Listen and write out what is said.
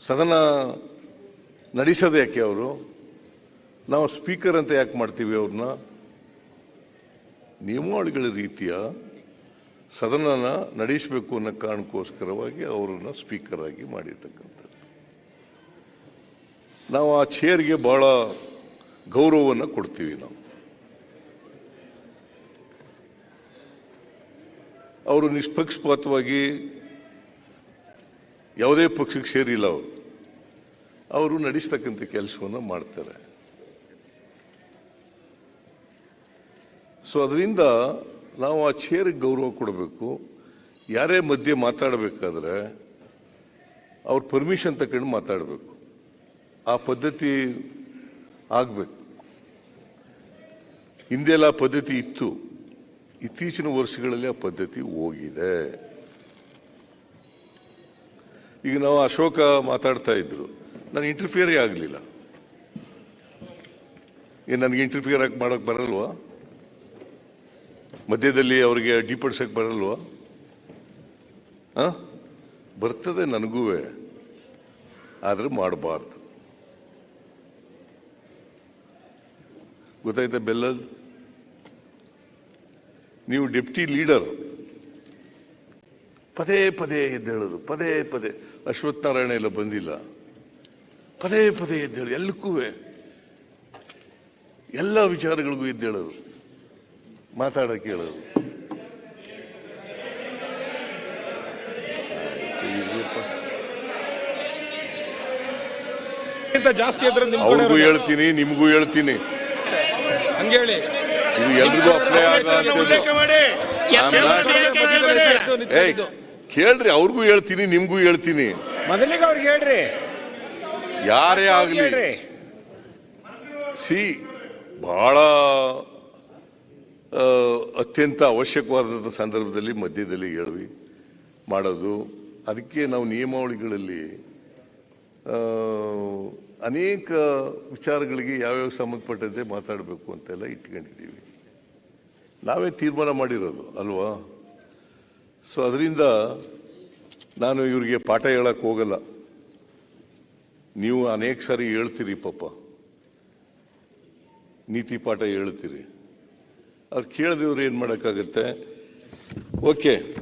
ಸದನ ನಡೆಸೋದು ಯಾಕೆ ಅವರು? ನಾವು ಸ್ಪೀಕರ್ ಅಂತ ಯಾಕೆ ಮಾಡ್ತೀವಿ ಅವ್ರನ್ನ? ನಿಯಮಾವಳಿಗಳ ರೀತಿಯ ಸದನನ ನಡೆಸಬೇಕು ಅನ್ನೋ ಕಾರಣಕ್ಕೋಸ್ಕರವಾಗಿ ಅವರನ್ನು ಸ್ಪೀಕರ್ ಆಗಿ ಮಾಡಿರ್ತಕ್ಕಂಥದ್ದು. ನಾವು ಆ ಚೇರ್ಗೆ ಬಹಳ ಗೌರವವನ್ನು ಕೊಡ್ತೀವಿ ನಾವು. ಅವರು ನಿಷ್ಪಕ್ಷಪಾತವಾಗಿ ಯಾವುದೇ ಪಕ್ಷಕ್ಕೆ ಸೇರಿಲ್ಲ ಅವರು. ಅವರು ನಡೆಸ್ತಕ್ಕಂಥ ಕೆಲಸವನ್ನು ಮಾಡ್ತಾರೆ. ಸೊ ಅದರಿಂದ ನಾವು ಆ ಚೇರಿಗೆ ಗೌರವ ಕೊಡಬೇಕು. ಯಾರೇ ಮಧ್ಯೆ ಮಾತಾಡಬೇಕಾದ್ರೆ ಅವ್ರ ಪರ್ಮಿಷನ್ ತಗೊಂಡು ಮಾತಾಡಬೇಕು. ಆ ಪದ್ಧತಿ ಆಗಬೇಕು. ಹಿಂದೆಲ್ಲ ಪದ್ಧತಿ ಇತ್ತು. ಇತ್ತೀಚಿನ ವರ್ಷಗಳಲ್ಲಿ ಆ ಪದ್ಧತಿ ಹೋಗಿದೆ. ಈಗ ನಾವು ಅಶೋಕ ಮಾತಾಡ್ತಾ ಇದ್ರು. ನಾನು ಇಂಟರ್ಫಿಯರೇ ಆಗಲಿಲ್ಲ. ಏನು, ನನಗೆ ಇಂಟರ್ಫಿಯರ್ ಆಗಿ ಮಾಡೋಕೆ ಬರಲ್ವಾ? ಮಧ್ಯದಲ್ಲಿ ಅವರಿಗೆ ಅಡ್ಡಿಪಡಿಸಕ್ಕೆ ಬರಲ್ವಾ? ಹಾಂ? ಬರ್ತದೆ ನನಗೂ ಆದರೆ ಮಾಡಬಾರ್ದು. ಗೊತ್ತಾಯ್ತಾ ಬೆಲ್ಲದ್? ನೀವು ಡೆಪ್ಟಿ ಲೀಡರ್. ಪದೇ ಪದೇ ಎದ್ದೇಳೋದು ಪದೇ ಪದೇ. ಅಶ್ವತ್ಥನಾರಾಯಣ ಎಲ್ಲ ಬಂದಿಲ್ಲ. ಪದೇ ಪದೇ ಎದ್ದೇಳು ಎಲ್ಲಕ್ಕೂ ಎಲ್ಲ ವಿಚಾರಗಳಿಗೂ ಎದ್ದೇಳೋದು ಮಾತಾಡಕ್ಕೆ ಹೇಳೋದು ಆಯ್ತು, ಜಾಸ್ತಿ ಅವ್ರಿಗೂ ಹೇಳ್ತೀನಿ ನಿಮಗೂ ಹೇಳ್ತೀನಿ. ಹಂಗೇಳಿ. ಇದು ಎಲ್ರಿಗೂ ಅಪ್ಲೈ ಆಗ ಕೇಳ್ರಿ ಅವ್ರಿಗೂ ಹೇಳ್ತೀನಿ ನಿಮ್ಗೂ ಹೇಳ್ತೀನಿ. ಮೊದಲಿಗೆ ಅವ್ರಿಗೆ ಹೇಳ್ರಿ. ಯಾರೇ ಆಗ್ಲಿ. ಸಿ ಬಹಳ ಅತ್ಯಂತ ಅವಶ್ಯಕವಾದಂಥ ಸಂದರ್ಭದಲ್ಲಿ ಮಧ್ಯದಲ್ಲಿ ಹೇಳಿ ಮಾಡೋದು. ಅದಕ್ಕೆ ನಾವು ನಿಯಮಾವಳಿಗಳಲ್ಲಿ ಅನೇಕ ವಿಚಾರಗಳಿಗೆ ಯಾವ್ಯಾವ ಸಂಬಂಧಪಟ್ಟಂತೆ ಮಾತಾಡಬೇಕು ಅಂತೆಲ್ಲ ಇಟ್ಕೊಂಡಿದ್ದೀವಿ. ನಾವೇ ತೀರ್ಮಾನ ಮಾಡಿರೋದು, ಅಲ್ವಾ? ಸೊ ಅದರಿಂದ ನಾನು ಇವರಿಗೆ ಪಾಠ ಹೇಳಕ್ಕೆ ಹೋಗಲ್ಲ. ನೀವು ಅನೇಕ ಸಾರಿ ಹೇಳ್ತೀರಿ ಪಾಪ. ನೀತಿ ಪಾಠ ಹೇಳ್ತೀರಿ. ಅವ್ರು ಕೇಳಿದವ್ರು ಏನು ಮಾಡೋಕ್ಕಾಗತ್ತೆ? ಓಕೆ